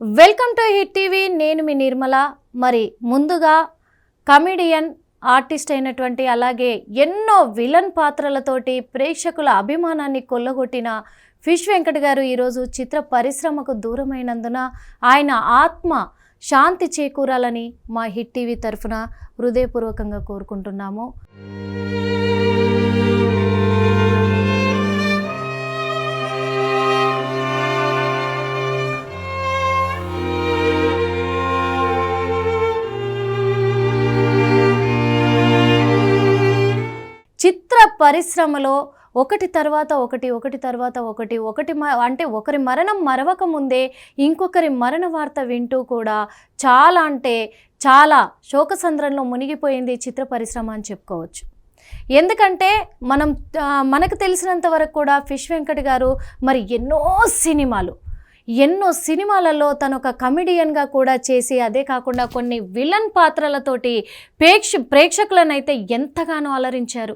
Welcome to hit TV. నేను మీ నిర్మల. మరి ముందుగా కమెడియన్ ఆర్టిస్ట్ అయినటువంటి అలాగే ఎన్నో విలన్ పాత్రలతోటి ప్రేక్షకుల అభిమానాన్ని కొల్లగొట్టిన ఫిష్ వెంకట్ గారు ఈరోజు చిత్ర పరిశ్రమకు దూరమైనందున ఆయన ఆత్మ శాంతి చేకూరాలని మా హిట్ టీవీ తరఫున హృదయపూర్వకంగా కోరుకుంటున్నాము. పరిశ్రమలో ఒకటి తర్వాత ఒకటి ఒకటి తర్వాత ఒకటి ఒకటి మ- అంటే ఒకరి మరణం మరవక ముందే ఇంకొకరి మరణ వార్త వింటూ కూడా చాలా అంటే చాలా శోకసంద్రంలో మునిగిపోయింది చిత్ర పరిశ్రమ అని చెప్పుకోవచ్చు. ఎందుకంటే మనం మనకు తెలిసినంత వరకు కూడా ఫిష్ వెంకట్ గారు మరి ఎన్నో సినిమాలు ఎన్నో సినిమాలలో తను ఒక కమెడియన్గా కూడా చేసి అదే కాకుండా కొన్ని విలన్ పాత్రలతోటి ప్రేక్ష ప్రేక్షకులనైతే ఎంతగానో అలరించారు.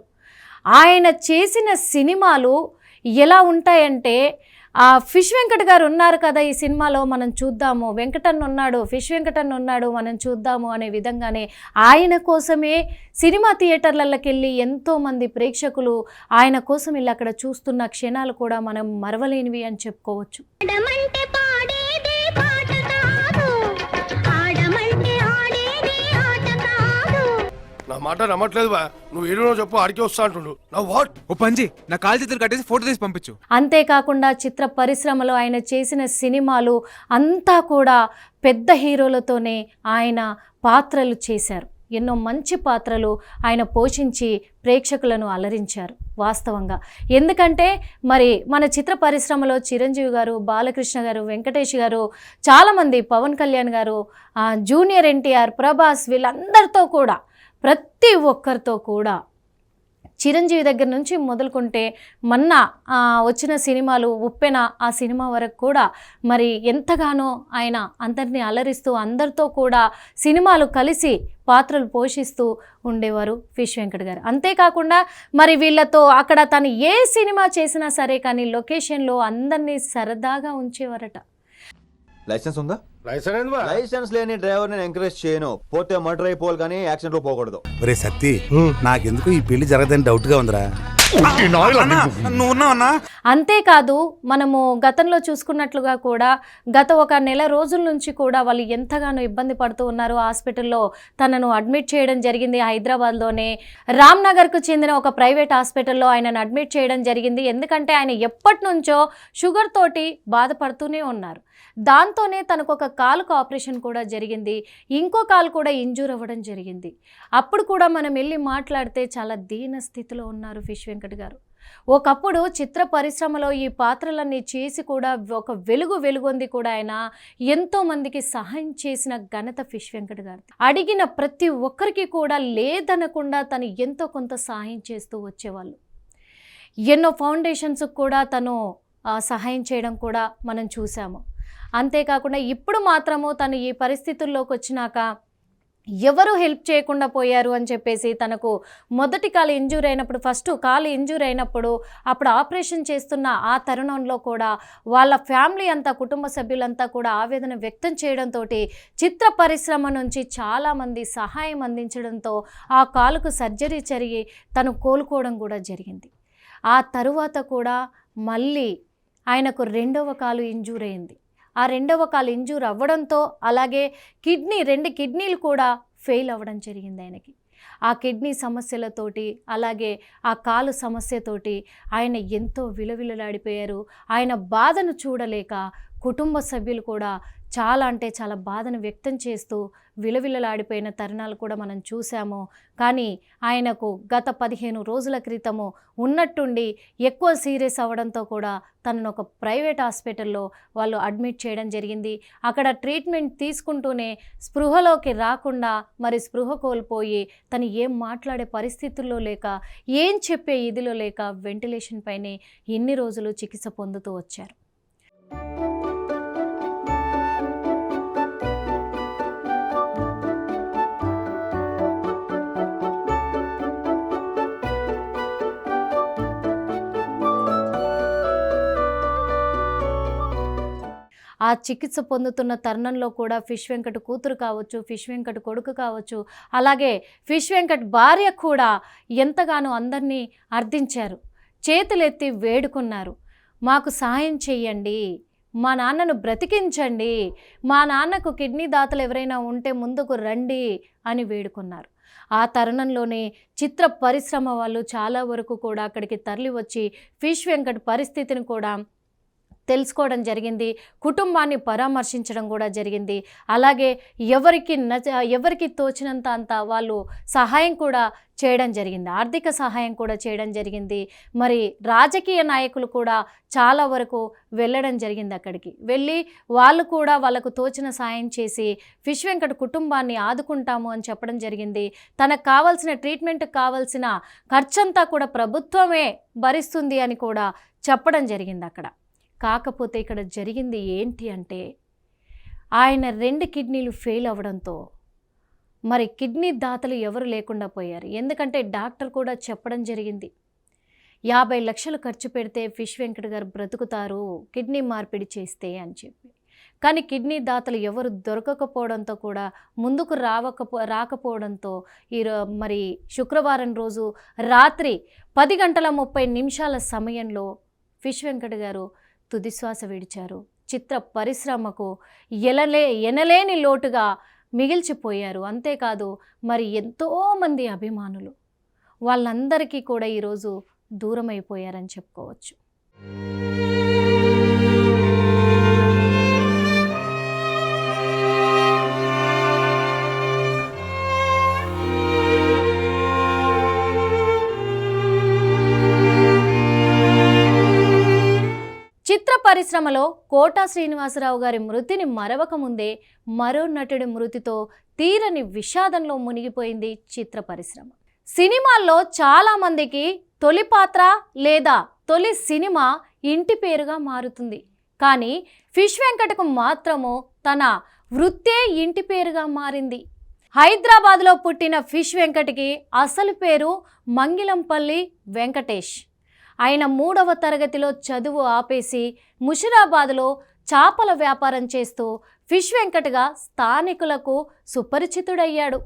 ఆయన చేసిన సినిమాలు ఎలా ఉంటాయంటే ఆ ఫిష్ వెంకట్ గారు ఉన్నారు కదా ఈ సినిమాలో మనం చూద్దాము వెంకటన్ ఉన్నాడు ఫిష్ వెంకటన్ ఉన్నాడు మనం చూద్దాము అనే విధంగానే ఆయన కోసమే సినిమా థియేటర్లకి వెళ్ళి ఎంతోమంది ప్రేక్షకులు ఆయన కోసం ఇలా అక్కడ చూస్తున్న క్షణాలు కూడా మనం మరవలేనివి అని చెప్పుకోవచ్చు. మాట నమ్మట్లేదు బా. నువ్వు ఏడునో చెప్పు ఆడికి వస్తా అంటుండు. నా వాట్ ఓ పంజి నా కాలు చేతులు కట్టేసి ఫోటో తీసి పంపించు. అంతేకాకుండా చిత్ర పరిశ్రమలో ఆయన చేసిన సినిమాలు అంతా కూడా పెద్ద హీరోలతోనే ఆయన పాత్రలు చేశారు. ఎన్నో మంచి పాత్రలు ఆయన పోషించి ప్రేక్షకులను అలరించారు వాస్తవంగా. ఎందుకంటే మరి మన చిత్ర పరిశ్రమలో చిరంజీవి గారు బాలకృష్ణ గారు వెంకటేష్ గారు చాలామంది పవన్ కళ్యాణ్ గారు ఆ, జూనియర్ ఎన్టీఆర్ ప్రభాస్ వీళ్ళందరితో కూడా ప్రతి ఒక్కరితో కూడా చిరంజీవి దగ్గర నుంచి మొదలుకుంటే మొన్న వచ్చిన సినిమాలు ఉప్పెన ఆ సినిమా వరకు కూడా మరి ఎంతగానో ఆయన అందరినీ అలరిస్తూ అందరితో కూడా సినిమాలు కలిసి పాత్రలు పోషిస్తూ ఉండేవారు ఫిష్ వెంకట్ గారు. అంతేకాకుండా మరి వీళ్ళతో అక్కడ తను ఏ సినిమా చేసినా సరే కానీ లొకేషన్లో అందరినీ సరదాగా ఉంచేవారట. లైసెన్స్ ఉందా? లైసెన్స్ లేని డ్రైవర్ నేను ఎంకరేజ్ చేయను. పోతే మర్డర్ అయిపోవాలి కానీ యాక్సిడెంట్లో పోకూడదు. ఒరే సత్తి నాకెందుకు ఈ పెళ్ళి జరగదని డౌట్గా ఉందిరా? అంతేకాదు మనము గతంలో చూసుకున్నట్లుగా కూడా గత ఒక నెల రోజుల నుంచి కూడా వాళ్ళు ఎంతగానో ఇబ్బంది పడుతూ ఉన్నారు. హాస్పిటల్లో తనను అడ్మిట్ చేయడం జరిగింది హైదరాబాద్లోనే. రామ్నగర్కు చెందిన ఒక ప్రైవేట్ హాస్పిటల్లో ఆయనను అడ్మిట్ చేయడం జరిగింది. ఎందుకంటే ఆయన ఎప్పటి నుంచో షుగర్ తోటి బాధపడుతూనే ఉన్నారు. దాంతోనే తనకు ఒక కాలుకు ఆపరేషన్ కూడా జరిగింది. ఇంకో కాలు కూడా ఇంజూర్ అవ్వడం జరిగింది. అప్పుడు కూడా మనం వెళ్ళి మాట్లాడితే చాలా దీన స్థితిలో ఉన్నారు ఫిష్ వెంకట్ గారు. ఒకప్పుడు చిత్ర పరిశ్రమలో ఈ పాత్రలన్నీ చేసి కూడా ఒక వెలుగు వెలుగొంది కూడా ఆయన ఎంతో మందికి సహాయం చేసిన ఘనత ఫిష్ వెంకట్ గారు అడిగిన ప్రతి ఒక్కరికి కూడా లేదనకుండా తను ఎంతో కొంత సహాయం చేస్తూ వచ్చేవాళ్ళు. ఎన్నో ఫౌండేషన్స్ కూడా తను సహాయం చేయడం కూడా మనం చూసాము. అంతేకాకుండా ఇప్పుడు మాత్రము తను ఈ పరిస్థితుల్లోకి వచ్చినాక ఎవరు హెల్ప్ చేయకుండా పోయారు అని చెప్పేసి తనకు మొదటి కాలు ఇంజూర్ అయినప్పుడు ఫస్ట్ కాలు ఇంజూర్ అయినప్పుడు అప్పుడు ఆపరేషన్ చేస్తున్న ఆ తరుణంలో కూడా వాళ్ళ ఫ్యామిలీ అంతా కుటుంబ సభ్యులంతా కూడా ఆవేదన వ్యక్తం చేయడంతో చిత్ర పరిశ్రమ నుంచి చాలామంది సహాయం అందించడంతో ఆ కాలుకు సర్జరీ జరిగి తను కోలుకోవడం కూడా జరిగింది. ఆ తరువాత కూడా మళ్ళీ ఆయనకు రెండవ కాలు ఇంజూర్ అయింది. ఆ రెండవ కాలు ఇంజూర్ అవ్వడంతో అలాగే కిడ్నీ రెండు కిడ్నీలు కూడా ఫెయిల్ అవ్వడం జరిగింది ఆయనకి. ఆ కిడ్నీ సమస్యలతోటి అలాగే ఆ కాలు సమస్యతోటి ఆయన ఎంతో విలవిలలాడిపోయారు. ఆయన బాధను చూడలేక కుటుంబ సభ్యులు కూడా చాలా అంటే చాలా బాధను వ్యక్తం చేస్తూ విలవిలలాడిపోయిన తరుణాలు కూడా మనం చూసాము కానీ ఆయనకు గత పదిహేను రోజుల క్రితము ఉన్నట్టుండి ఎక్కువ సీరియస్ అవ్వడంతో కూడా తనను ఒక ప్రైవేట్ హాస్పిటల్లో వాళ్ళు అడ్మిట్ చేయడం జరిగింది. అక్కడ ట్రీట్మెంట్ తీసుకుంటూనే స్పృహలోకి రాకుండా మరి స్పృహ కోల్పోయి తను ఏం మాట్లాడే పరిస్థితుల్లో లేక ఏం చెప్పే ఇదిలో లేక వెంటిలేషన్ పైనే ఎన్ని రోజులు చికిత్స పొందుతూ వచ్చారు. ఆ చికిత్స పొందుతున్న తరుణంలో కూడా ఫిష్ వెంకట్ కూతురు కావచ్చు ఫిష్ వెంకట్ కొడుకు కావచ్చు అలాగే ఫిష్ వెంకట్ భార్య కూడా ఎంతగానో అందరినీ అర్థించారు. చేతులెత్తి వేడుకున్నారు. మాకు సహాయం చెయ్యండి. మా నాన్నను బ్రతికించండి. మా నాన్నకు కిడ్నీ దాతలు ఎవరైనా ఉంటే ముందుకు రండి అని వేడుకున్నారు. ఆ తరుణంలోనే చిత్ర పరిశ్రమ వాళ్ళు చాలా వరకు కూడా అక్కడికి తరలి వచ్చి ఫిష్ వెంకట్ పరిస్థితిని కూడా తెలుసుకోవడం జరిగింది. కుటుంబాన్ని పరామర్శించడం కూడా జరిగింది. అలాగే ఎవరికి నచ ఎవరికి తోచినంత అంత వాళ్ళు సహాయం కూడా చేయడం జరిగింది. ఆర్థిక సహాయం కూడా చేయడం జరిగింది. మరి రాజకీయ నాయకులు కూడా చాలా వరకు వెళ్ళడం జరిగింది అక్కడికి. వెళ్ళి వాళ్ళు కూడా వాళ్ళకు తోచిన సాయం చేసి ఫిష్ వెంకట కుటుంబాన్ని ఆదుకుంటాము అని చెప్పడం జరిగింది. తనకు కావాల్సిన ట్రీట్మెంట్కి కావాల్సిన ఖర్చంతా కూడా ప్రభుత్వమే భరిస్తుంది అని కూడా చెప్పడం జరిగింది అక్కడ. కాకపోతే ఇక్కడ జరిగింది ఏంటి అంటే ఆయన రెండు కిడ్నీలు ఫెయిల్ అవ్వడంతో మరి కిడ్నీ దాతలు ఎవరు లేకుండా పోయారు. ఎందుకంటే డాక్టర్ కూడా చెప్పడం జరిగింది. యాభై లక్షలు ఖర్చు పెడితే ఫిష్ వెంకట్ గారు బ్రతుకుతారు కిడ్నీ మార్పిడి చేస్తే అని చెప్పి. కానీ కిడ్నీ దాతలు ఎవరు దొరకకపోవడంతో కూడా ముందుకు రావకపో రాకపోవడంతో ఈ మరి శుక్రవారం రోజు రాత్రి పది గంటల ముప్పై నిమిషాల సమయంలో ఫిష్ వెంకట్ గారు తుదిశ్వాస విడిచారు. చిత్ర పరిశ్రమకు ఎలలే ఎనలేని లోటుగా మిగిల్చిపోయారు. అంతేకాదు మరి ఎంతోమంది అభిమానులు. వాళ్ళందరికీ కూడా ఈరోజు దూరమైపోయారని చెప్పుకోవచ్చు. పరిశ్రమలో కోటా శ్రీనివాసరావు గారి మృతిని మరవక ముందే మరో నటుడి మృతితో తీరని విషాదంలో మునిగిపోయింది చిత్ర పరిశ్రమ. సినిమాల్లో చాలామందికి తొలి పాత్ర లేదా తొలి సినిమా ఇంటి పేరుగా మారుతుంది. కానీ ఫిష్ వెంకటకు మాత్రము తన వృత్తే ఇంటి పేరుగా మారింది. హైదరాబాద్లో పుట్టిన ఫిష్ వెంకటకి అసలు పేరు మంగిలంపల్లి వెంకటేష్. ఆయన మూడవ తరగతిలో చదువు ఆపేసి ముషిరాబాద్లో చేపల వ్యాపారం చేస్తూ ఫిష్ వెంకట్గా స్థానికులకు సుపరిచితుడయ్యాడు.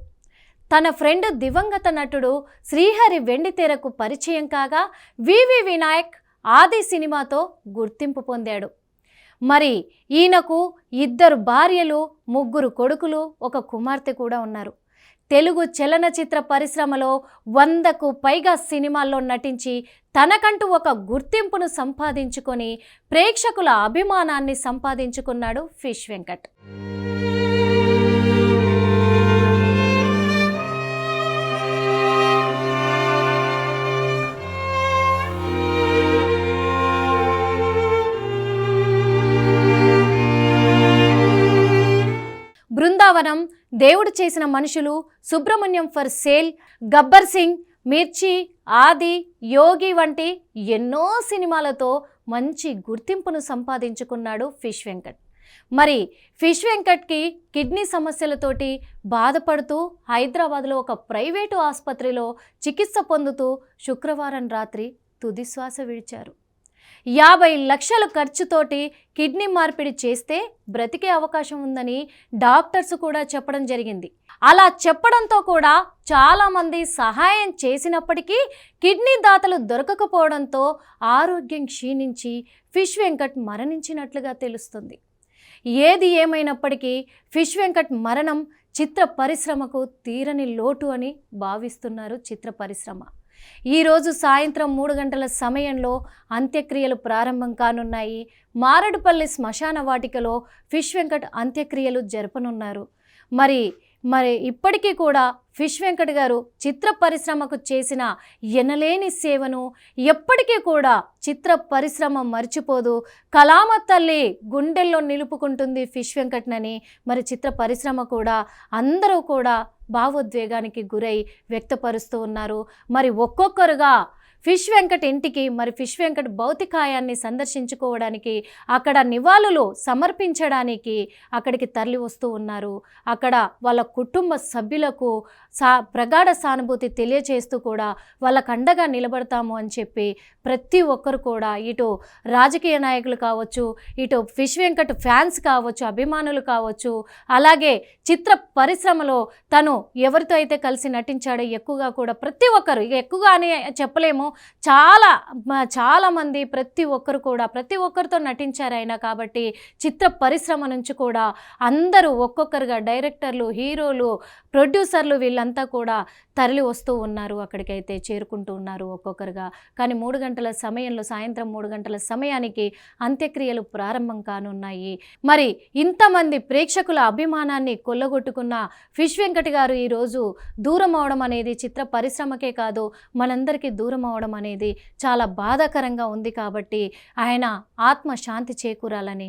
తన ఫ్రెండ్ దివంగత నటుడు శ్రీహరి వెండితెరకు పరిచయం కాగా వివి వినాయక్ ఆది సినిమాతో గుర్తింపు పొందాడు. మరి ఈయనకు ఇద్దరు భార్యలు ముగ్గురు కొడుకులు ఒక కుమార్తె కూడా ఉన్నారు. తెలుగు చలనచిత్ర పరిశ్రమలో వందకు పైగా సినిమాల్లో నటించి తనకంటూ ఒక గుర్తింపును సంపాదించుకొని ప్రేక్షకుల అభిమానాన్ని సంపాదించుకున్నాడు fish Venkat. Brindavanam Devudu Chesina Manushulu Subramanyam for sale Gabbar Singh Mirchi Aadi యోగి వంటి ఎన్నో సినిమాలతో మంచి గుర్తింపును సంపాదించుకున్నాడు ఫిష్ వెంకట్. మరి ఫిష్ వెంకట్కి కిడ్నీ సమస్యలతోటి బాధపడుతూ హైదరాబాద్లో ఒక ప్రైవేటు ఆసుపత్రిలో చికిత్స పొందుతూ శుక్రవారం రాత్రి తుదిశ్వాస విడిచారు. యాభై లక్షల ఖర్చుతోటి కిడ్నీ మార్పిడి చేస్తే బ్రతికే అవకాశం ఉందని డాక్టర్స్ కూడా చెప్పడం జరిగింది. అలా చెప్పడంతో కూడా చాలామంది సహాయం చేసినప్పటికీ కిడ్నీ దాతలు దొరకకపోవడంతో ఆరోగ్యం క్షీణించి ఫిష్ వెంకట్ మరణించినట్లుగా తెలుస్తుంది. ఏది ఏమైనప్పటికీ ఫిష్ వెంకట్ మరణం చిత్ర పరిశ్రమకు తీరని లోటు అని భావిస్తున్నారు చిత్ర పరిశ్రమ. ఈరోజు సాయంత్రం మూడు గంటల సమయంలో అంత్యక్రియలు ప్రారంభం కానున్నాయి. మారడుపల్లి శ్మశాన వాటికలో ఫిష్ వెంకట్ అంత్యక్రియలు జరపనున్నారు. మరి మరి ఇప్పటికీ కూడా ఫిష్ వెంకట్ గారు చిత్ర పరిశ్రమకు చేసిన ఎనలేని సేవను ఎప్పటికీ కూడా చిత్ర పరిశ్రమ మర్చిపోదు. కళామ తల్లి గుండెల్లో నిలుపుకుంటుంది ఫిష్ వెంకట్నని. మరి చిత్ర పరిశ్రమ కూడా అందరూ కూడా భావోద్వేగానికి గురై వ్యక్తపరుస్తూ ఉన్నారు. మరి ఒక్కొక్కరుగా ఫిష్ వెంకట్ ఇంటికి మరి ఫిష్ వెంకట్ భౌతికాయాన్ని సందర్శించుకోవడానికి అక్కడ నివాళులు సమర్పించడానికి అక్కడికి తరలి వస్తూ ఉన్నారు. అక్కడ వాళ్ళ కుటుంబ సభ్యులకు సా ప్రగాఢ సానుభూతి తెలియచేస్తూ కూడా వాళ్ళకు అండగా నిలబడతాము అని చెప్పి ప్రతి ఒక్కరు కూడా ఇటు రాజకీయ నాయకులు కావచ్చు ఇటు ఫిష్ వెంకట్ ఫ్యాన్స్ కావచ్చు అభిమానులు కావచ్చు అలాగే చిత్ర పరిశ్రమలో తను ఎవరితో అయితే కలిసి నటించాడో ఎక్కువగా కూడా ప్రతి ఒక్కరు ఎక్కువగా అని చెప్పలేము చాలా చాలామంది చాలా మంది ప్రతి ఒక్కరు కూడా ప్రతి ఒక్కరితో నటించారు ఆయన కాబట్టి చిత్ర పరిశ్రమ నుంచి కూడా అందరూ ఒక్కొక్కరుగా డైరెక్టర్లు హీరోలు ప్రొడ్యూసర్లు వీళ్ళంతా కూడా తరలి వస్తూ ఉన్నారు అక్కడికైతే చేరుకుంటూ ఉన్నారు ఒక్కొక్కరుగా. కానీ మూడు గంటల సమయంలో సాయంత్రం మూడు గంటల సమయానికి అంత్యక్రియలు ప్రారంభం కానున్నాయి. మరి ఇంతమంది ప్రేక్షకుల అభిమానాన్ని కొల్లగొట్టుకున్న ఫిష్ వెంకట్ గారు ఈరోజు దూరం అవడం అనేది చిత్ర పరిశ్రమకే కాదు మనందరికీ దూరం అవడం అనేది చాలా బాధాకరంగా ఉంది కాబట్టి ఆయన ఆత్మ శాంతి చేకూరాలని